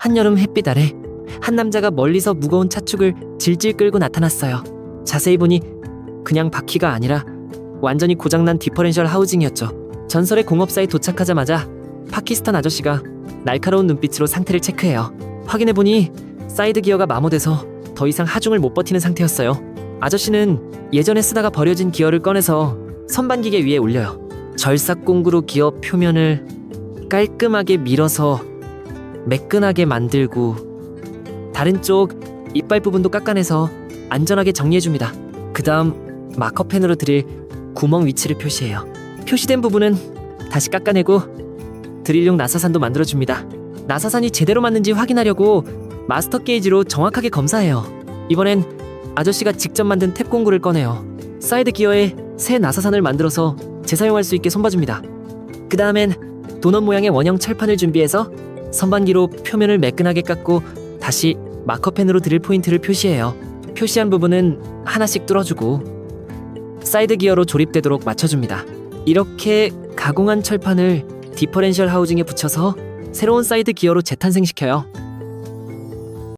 한여름 햇빛 아래 한 남자가 멀리서 무거운 차축을 질질 끌고 나타났어요. 자세히 보니 그냥 바퀴가 아니라 완전히 고장난 디퍼렌셜 하우징이었죠. 전설의 공업사에 도착하자마자 파키스탄 아저씨가 날카로운 눈빛으로 상태를 체크해요. 확인해 보니 사이드 기어가 마모돼서 더 이상 하중을 못 버티는 상태였어요. 아저씨는 예전에 쓰다가 버려진 기어를 꺼내서 선반기계 위에 올려요. 절삭공구로 기어 표면을 깔끔하게 밀어서 매끈하게 만들고 다른 쪽 이빨 부분도 깎아내서 안전하게 정리해줍니다. 그 다음 마커펜으로 드릴 구멍 위치를 표시해요. 표시된 부분은 다시 깎아내고 드릴용 나사산도 만들어줍니다. 나사산이 제대로 맞는지 확인하려고 마스터 게이지로 정확하게 검사해요. 이번엔 아저씨가 직접 만든 탭 공구를 꺼내요. 사이드 기어에 새 나사산을 만들어서 재사용할 수 있게 손봐줍니다. 그 다음엔 도넛 모양의 원형 철판을 준비해서 선반기로 표면을 매끈하게 깎고 다시 마커펜으로 드릴 포인트를 표시해요. 표시한 부분은 하나씩 뚫어주고 사이드 기어로 조립되도록 맞춰줍니다. 이렇게 가공한 철판을 디퍼렌셜 하우징에 붙여서 새로운 사이드 기어로 재탄생시켜요.